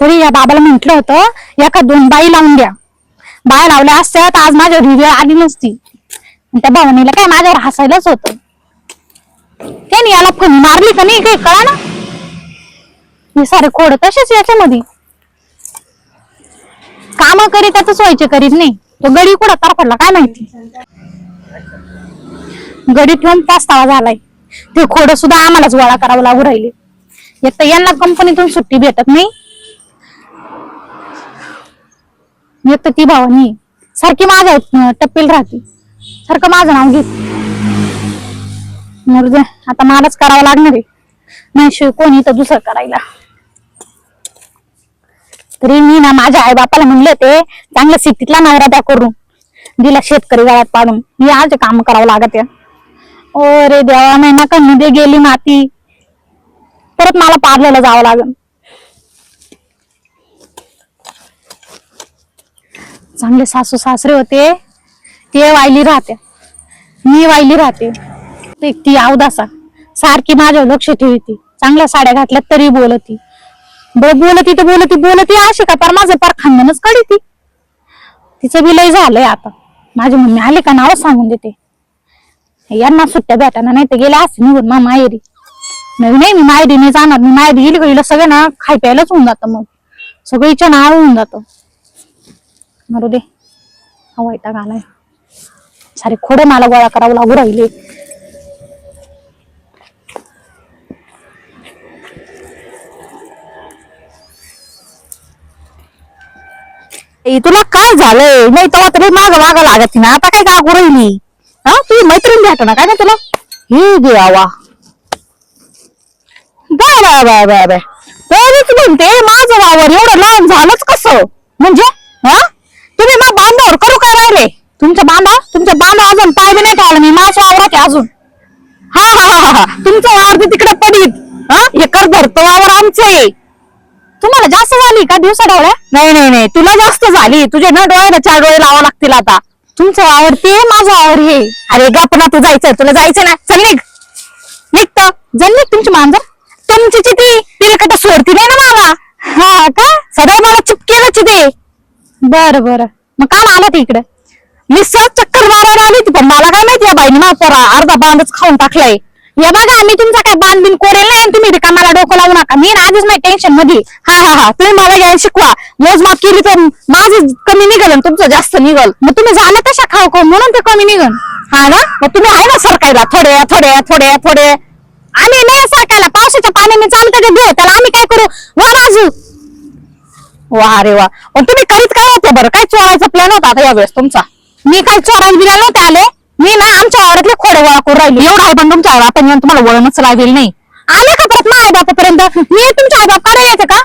तरी या बाबाला म्हंटल होतं एका दोन बाई लावून द्या. बाया लावल्या असत्या तर आज माझ्यावर ही वेळ आली नसती. त्या भवानीला काय माझ्यावर हसायलाच होत. त्याने याला फणी मारली का नाही काही कळा ना? हे सारे खोड तसेच याच्यामध्ये. काम करीत त्याच सोयचे करीत नाही. तो गडी कुठं तरफडला काय माहिती? गडी ठेवून पाचतावा झालाय. ते खोड सुद्धा आम्हालाच गोळा करावं लागू राहिले. एक तर यांना कंपनीतून सुट्टी भेटत नाही एक तर ती भावानी सारखी माझ्या टप्पेल राहते. सारखं माझं नाव घेत. आता मलाच करावं लागणार आहे. नाही शिव कोणी तर दुसरं करायला. तरी मी ना माझ्या आई बापाला म्हणले ते चांगल्या सिटीतला नवरा द्या करून. दिला शेतकरी गाळ्यात पाडून. मी आज काम करावं लागत आहे. ओ रे देवा महिना कमी दे गेली माती. परत मला पार्लरला जावं लागेल. चांगले सासू सासरे होते ते वायली राहते. मी वायली राहते. ती अवदासा सारखी माझ्यावर लक्ष ठेवती. चांगल्या साड्या घातल्या तरी बोलती. बरं बोलती तर बोलती बोलती अशी का? पर माझं पार खानदानच ती तिचं बी लय झालंय आता. माझी मम्मी आली का नाव सांगून देते. यांना सुट्ट्या भेटाना नाही तर गेल्या असते निघून मा मायरी नाही नाही मी मायरी नाही जाणार. मी मायरी गेली का सगळं ना खाय प्यायलाच होऊन जातं मग. सगळं नाव होऊन जातं. मारू दे. हा वैताग आलाय. सारे खोडे मला गोळा करावं लागू राहिले. ए, तुला काय झालंय? नाही तेव्हा तरी माग माग लागत ना आता काय गागू राहिली? हा? तुझी मैत्रीण भेट ना काय ना तुला. हे देवा. Bye bye bye bye bye. म्हणते माझं वावर एवढं लहान झालंच कसं? म्हणजे? हा? तुम्ही मग बांधावर करू काय राहिले? तुमच्या बांधा तुमच्या बांधा अजून पाय बी नाही ठेवला मी माझ्या वावरात आहे अजून. हा हा हा हा, हा. तुमचं वावर तिकडे पडीत हा? एकर भरतो वावर आमचे आहे. तुम्हाला जास्त झाली का दिवसा डोळ्या? नाही नाही नाही. तुला जास्त झाली. तुझे न डोळे ना चार डोळे लावा लागतील आता. तुमचं वावर ते माझं वावर हे. अरे गप पण तू जायचं तुला जायचं ना? चल निघ. निघत जल निघ तुमची मांजर. तुमची चिती तिने कटा सोडती नाही ना मला हा का? सगळं मला चुपकेलच बर बर. मग काय आला ती इकडे. मी सहज चक्कर मारायला आली होती पण मला काय माहिती या बाईने मा पोरा अर्धा बांधच खाऊन टाकलाय. हे बघा मी तुमचा काय बांध बिन कोरेल नाही आणि तुम्ही रिकामाला डोकं लावू नका. मी ना आधीच नाही टेन्शनमध्ये. हा हा हा. तुम्ही मला घ्यायला शिकवा. मोजमाप केली तर माझं कमी निघल आणि तुमचं जास्त निघल. मग तुम्ही झालं कशा खाऊ खाऊ म्हणून ते कमी निघल हा ना? मग तुम्ही आहे ना सरकायला थोडे थोडे थोडे थोडे आम्ही नाही सरकायला पावसाच्या पाण्याने चालतं का? धुळ त्याला आम्ही काय करू? वा बाजू वा रे वा. पण तुम्ही करीत काय होते बरं? काय चोरायचा प्लॅन होता आता यावेळेस तुमचा? मी काय चोरायला बिरायला नव्हते आले. मी ना आमच्या वावरातले खोडे गोळा करून राहिले. एवढं आहे पण तुमच्या आपण येऊन तुम्हाला वळणच लागेल नाही. आले का परत माझ्या बापापर्यंत? मी तुमच्या आई बाप काढायला येते का?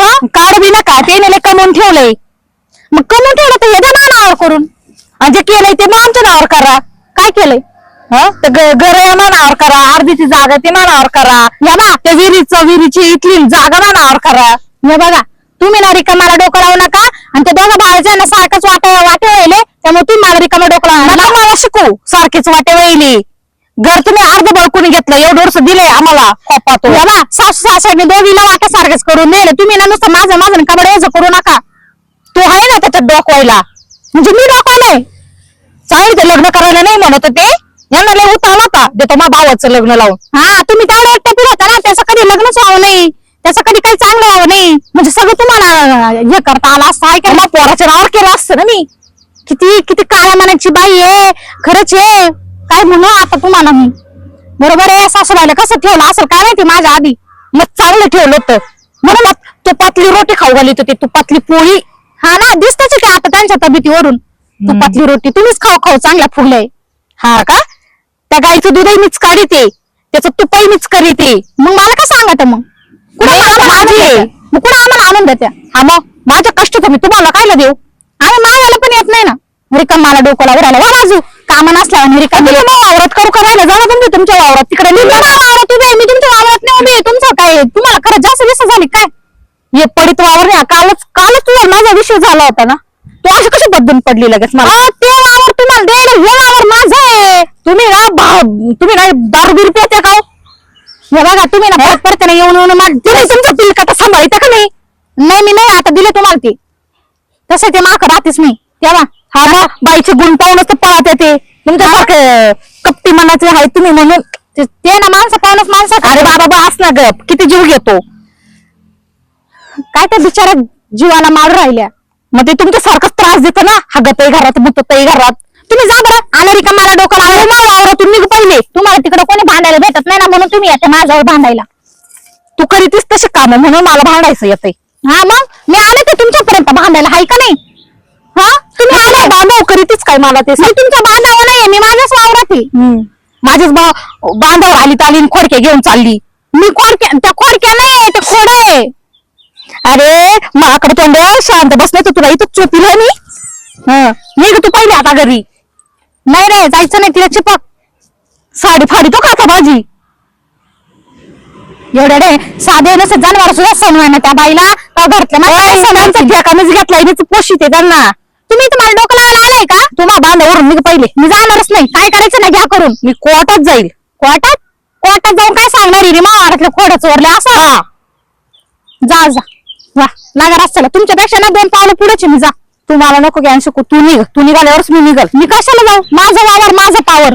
हा? काढ बी नका ते नेले कमवून ठेवलंय. मग कमवून ठेवलं तर येते ना नावावर करून. आणि जे केलंय ते मग आमच्या नावावर करा. काय केलंय? हं? ते घर या नावावर करा. अर्धीची जागा ते नावावर करा. या बा त्या विहिरीचं विहिरीची इथली जागा ना करा. हे बघा. तुम्ही ना रिकामाला डोकं लावू नका. आणि ते दोघं भावाचे ना सारखंच वाटे वाटे वळले त्यामुळे तुम्ही मला रिकामा डोकं लावू. नका. मला शिकू. सारखीच वाटे वळली घर तुम्ही अर्ध बळकून घेतलं. एवढं वर्ष दिले आम्हाला. कोपातो या बा सासू सासऱ्यांनी दोघीला वाटे सारखेच करून दिले तुम्ही ना नुसतं माझं माझं कबड यायचं करू नका. तू आहे ना त्याच्यात डोकवायला. म्हणजे मी डोकवायलाय चांगलं ते लग्न करायला नाही म्हणत होते. यांना लय उतावला होता. देतो मग भावाचं लग्न लावून. हा तुम्ही तेवढं एकटं होता ना त्याचं कधी लग्नच व्हावं नाही. त्याचं कधी काही चांगलं नाही. म्हणजे सगळं तुम्हाला हे करता आला असतं. ऐका मग पोराच्या नावावर केलं असतं ना मी. किती किती काळ्या मनाची बाई आहे. खरंच आहे. काय म्हणू आता तुम्हाला मी. बरोबर आहे सासूबाईला कसं ठेवलं असेल काय माहिती माझ्या आधी? मग चांगलं ठेवलं होतं. म्हणून मग तुपातली रोटी खाऊ घाली होती तुपातली पोळी. हा ना दिसतच ते आता त्यांच्या तब्येतीवरून. तुपातली रोटी तुम्हीच खाऊ खाऊ चांगल्या फुगलंय हा का? त्या गाईचं दूधही मीच काढीते. त्याचं तुपही मीच करीते. मग मला का सांगत मग? कुणा माझी आहे. मग आम्हाला आणून देत्या? हा मग माझ्या कष्ट तुम्ही तुम्हाला कायला देऊ? आम्ही मागायला पण येत नाही ना. रिकाम मला डोकं लावून राहिला. वा बाजू कामं नसल्या आणि रिकाम वावरात करू करायला जाणं तुम्ही? तुमच्या वावरात. तिकडे मी वावरात उभी मी तुमच्या वावरात नाही उभी. तुमचं काय तुम्हाला खरं जास्त दिवस झाली काय हे पडित वावर नाही. कालच कालच तुझा माझा विषय झाला होता ना? तू अशी कशी बदलून पडली लगेच मला? ते वावर तुम्हाला द्यायला हे वावर माझं आहे. तुम्ही ना तुम्ही ना दारू बिरू पिते का हो? बघा तुम्ही ना परत परत ना येऊन येऊन माझ तुम्ही तुमचं पिलकाटा सांभाळता का नाही? नाही मी नाही आता दिले तुम्हाला ते. तसं ते माक राहतेच नाही. तेव्हा हा मग बाईचे गुण पाहूनच तर पळत येते. तुमच्यासारखं कप्टी मनाचे आहे तुम्ही म्हणून. ते ते ना माणसं पाहूनच माणसं अरे बाबा बस ना गप. किती जीव घेतो? काय त्या बिचारा जीवाला मार राहिल्या? मग ते तुमच्या सारखाच त्रास देतो ना? हागतही घरात मुततही घरात. तुम्ही जा बरं. आले का मला डोकं मग वावरातून निघ पहिले. तुम्हाला तिकडे कोणी ना म्हणून तुम्ही येते माझ्यावर भांडायला. तू करीतीस तशी काम म्हणून मला भांडायचं येते हा मग? मी आले ते तुमच्यापर्यंत भांडायला हाय का नाही? हा? तुम्ही आले? बांधव करीतीच काय मला ते? मी तुमच्या बांधावर नाहीये मी माझ्याच वावरात आहे. माझ्याच बा- बांधावर आली ताली आणि खोडके घेऊन चालली. मी खोडक्या त्या खोडक्या नाही ते खोड आहे. अरे माकड तोंड शांत बसले तर तुला इथं चोपील मी? हं. निघ तू पहिले आता घरी. नाही रे जायचं नाही तिला चिपक. साडी फाडी तो खाता भाजी. एवढ्या रे साधे नसे जनावर सुद्धा सण ना त्या बाईला. त्या घरातल्या सणांचा ठेकाणच घेतलाय त्याचं पोशीत आहे त्यांना. तुम्ही तुम्हाला डोकं लावायला आलाय का? तुम्हाला बांधावरून निघ पहिले. मी जाणारच नाही. काय करायचं नाही घ्या करून. मी कोर्टात जाईल. कोर्टात? कोर्टात जाऊन काय सांगणार रे? महाराष्ट्रातल्या खोड्या चोरल्या असं? जा जा. वा लागा रस्त्याला. तुमच्यापेक्षा ना दोन पावलं पुढेच मी जा. तुम्हाला नको ज्ञान शिकू. तू निघ. तू निघाल्यावरच मी निघल. मी कशाला जाऊ? माझं वावर माझं पावर.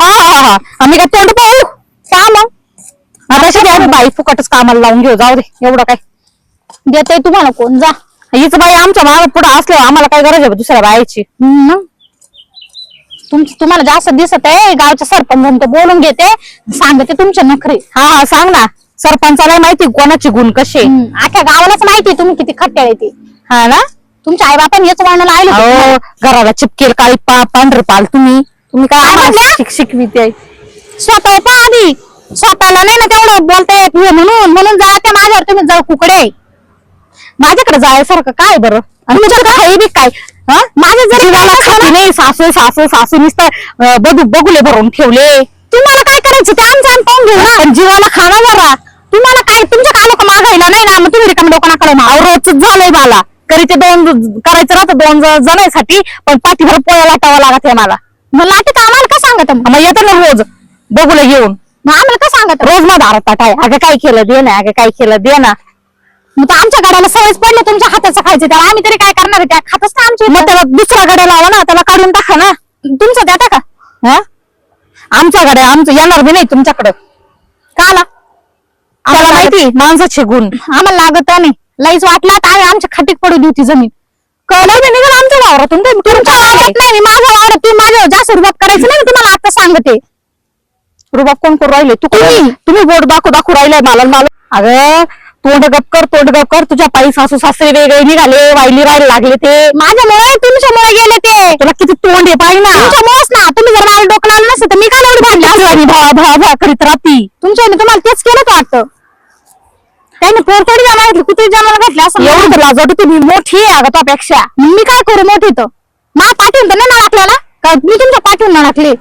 हा हा हा. आम्ही काय तोंड पाहू? का शेवटी आम्ही बाई फुकटच कामाला लावून घेऊ? जाऊ दे एवढं काय? देते तुम्हाला कोण जा. हीच बाई आमच्या मागे पुढे असल्यावर आम्हाला काय गरज आहे बा दुसऱ्या बाईची? तुमचं तुम्हाला जास्त दिसत आहे गावच्या सरपंच बोलून घेते. सांगते तुमचे नखरे. हा हा सांग ना. सरपंचाला माहिती कोणाची गुण कसे अख्या गावालाच माहिती तुम्ही किती खट्टे आहे ते. हा ना? तुमच्या आई बापाने हेच वर्णन आलं घराला चिपकेल काळी पा पांढर पाल तुम्ही. तुम्ही काय शिक शिकविते स्वतः पा आधी स्वतःला नाही ना तेवढं बोलता येत नाही म्हणून म्हणून जा त्या माझ्यावर तुम्ही जाऊ कुकडे. माझ्याकडे जायसारखं काय बरं? आणि तुझ्याकडे काही बी काय? हं? माझ्या जर जीवाला खाती नाही सासू सासू सासू नुसतं बघू बघुले भरून ठेवले. तुम्हाला काय करायचं? ते आमचं आम्ही पाहून घेऊ ना. पण जीवाला खाणं बरा. तुम्हाला काय? तुमच्या काय लोक मागायला नाही ना? मग तुम्ही रिकाम लोकांना माव रोजच झालंय मला ते दोन करायचं राहतं दोन जणांसाठी पण पाठीभर पोळ्या लाटावं लागत आहे मला. मग लाटत आम्हाला काय सांगत? मग येतं ना रोज. बघूला घेऊन मग आम्हाला काय सांगत? रोज मग ताट आहे अगं काय केलं दे ना अगं काय केलं दे ना. मग तर आमच्या गाड्याला सवयच पडले तुमच्या हाताचं खायचं. त्याला आम्ही तरी काय करणार आहे? त्या खातच ना आमची मग त्याला दुसरा गाड्या लावा ना त्याला काढून टाका ना. तुमचं देता का हा? आमच्या गाड्या आमचं येणार बी नाही तुमच्याकडं. का आला आम्हाला माहिती? माणसाचे गुण आम्हाला लागत नाही. लईच वाटला तर आम्ही आमच्या खाटीत पडू देऊ ती जमीन. कळलं बी निघाल आमच्या वावरातून. ते तुमच्या वावरात नाही माझ्या वावरात तुम्ही माझ्या जास्त रुबाब करायचं नाही मी तुम्हाला आता सांगते. रुबाब कोण करू राहिले? तू कोणी? तुम्ही बोट दाखवू दाखवू राहिलाय मला मला. अगं तोंड गप कर तोंड गप कर. तुझ्या पायी सासू सासरे वेगळे निघाले वाईली राहायला लागले ते. माझ्यामुळे तुमच्यामुळे गेले ते. तुला किती तोंड आहे पाहिजे ना. तुमच्यामुळेच ना. तुम्ही जर मला डोकं लावलं नसतं तर मी काय एवढी भांडली असती भा भा भा करीत राहती. तुमच्या तुम्हाला तेच केलं वाटतं. त्याने पोर थोडी जन्माला कुत्री जन्माला घातली असं एवढं तर लाज वाटते मी. मोठी आहे अगं त्यापेक्षा मी काय करू मोठी तर मला पाठवून तर नाही ना आपल्याला का मी तुमच्या पाठवून ना टाकले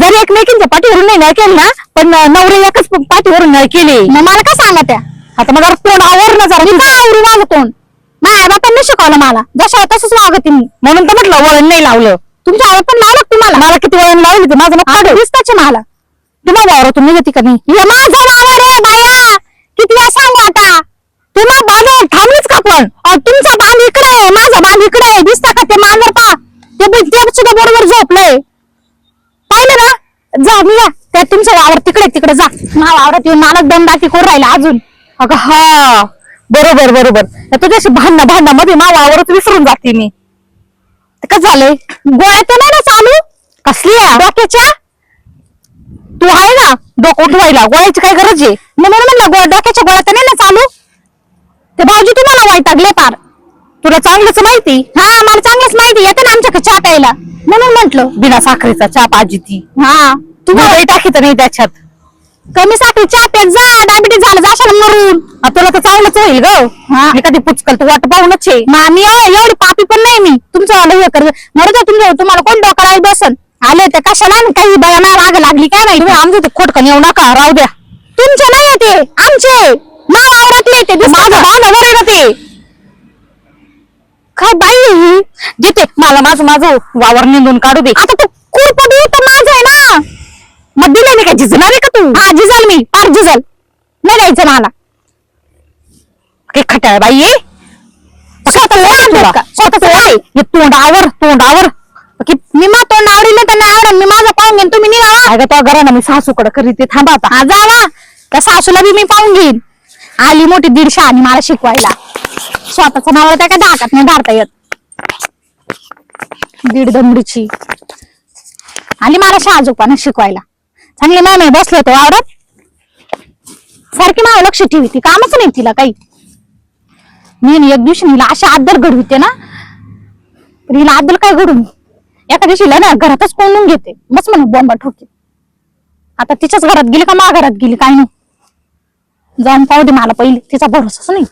जरी एकमेकींच्या पाठीवरून नाही नळ केली ना पण नवरे एकच पाठीवरून नळ केली. मग मला काय सांगा त्या? आता मग जरा तोंड आवर ना जरा काय आवरू माझं तोंड? माझ्या बापांनी शिकवलं मला. जशा तसंच वागते मी. म्हणून तर म्हटलं वळण नाही लावलं. तुमच्या आई पण लावलं तुम्हाला. मला किती वळण लावली ते माझं मग दिसताचे मला. तुम्हाला वावरातून निघती का नाही? हे माझं वावर आहे बाया. किती वेळा सांगू आता? तुम्हाला बांधव थांबलीच का पण अहो, तुमचा बांध इकडे आहे माझा बांध इकडे आहे. दिसता का ते मांजर पा ते बी- ते सुद्धा बरोबर झोपलंय. जा मी या. त्या तुमच्या वावर तिकडे तिकडे जा. मा वावरात येऊन मला दमदाटी करून राहिला अजून. अगं हा. बरोबर बरोबर. तुझ्याशी भांडणं भांडणं मध्ये मा वावरच विसरून जाते मी. ते कसं झालंय? गोळ्या तर नाही ना चालू? कसली डोक्याच्या? तू आहे ना डोकं उठवायला. गोळ्याची काय गरज आहे? मी म्हणून म्हणलं गोळ्या डोक्याच्या गोळ्या तर नाही ना चालू? ते भाऊजी तुम्हाला वैतागले पार तुला चांगलंच माहिती? हा मला चांगलंच माहिती. येते ना आमच्याकडे चहा प्यायला. म्हणून म्हंटल बिना साखरेचा चहा पाहिजे ती. हा. तुम्हाला टाकीत नाही त्याच्यात. कमी साखरी चहा पेट जा डायबिटीस झालं जाशाल मरून. आ, तुला तर चांगलंच होईल ग. मी कधी पुचकल तू वाट पाहूनच आहे मामी एवढी पापी पण नाही मी. तुमचं वाला हे कर. मरू तुमच्या तुम्हाला कोण डोकं राहील बसन? आले ते कशाला आणि काही बयाना राग लागली काय नाही? तुम्ही आमचं ते खोटकन येऊ नका राहू द्या. तुमचे नाही ते आमचे. मा आवरतले ते माझं आहे ना ते. काय बाई आहे ही? जिथे मला माझं माझं वावर निंदून काढू दे. आता तू खूप तर माझं आहे ना? मग दिलं नाही का झिजणार आहे का तू? हा झिजल मी. पार झिजल नाही द्यायचं मला. हे खटाळ बाई स्वतःच काय तुला? स्वतःच काय? हे तोंडावर तोंडावर की मी मा तोंड आवडील त्यांना आवडेल मी माझं पाहून घेईन. तुम्ही निघा अगं घरानं मी सासूकडे करीते थांबा आता. हा जावा. त्या सासूला बी मी पाहून घेईन. आली मोठी दीडशे आणि मला शिकवायला. स्वतःच नाव त्या काय धाकात नाही धारता येत. दीड दमडीची. आली मला शहाजोपानं शिकवायला. चांगली मॅम बसलो होतो आवडत सारखी माव लक्ष ठेवी ती कामच नाही तिला काही. मी एक दिवशी हिला अशा आदर घडविते ना तर हिला आदल काय घडून एका दिवशी ना घरातच कोंडून घेते. बस म्हणून बॉम्बा ठोके. आता तिच्याच घरात गेली का मा घरात गेली? काय नाही. जाऊन पाहू दे मला पहिले. तिचा भरोसाच नाही.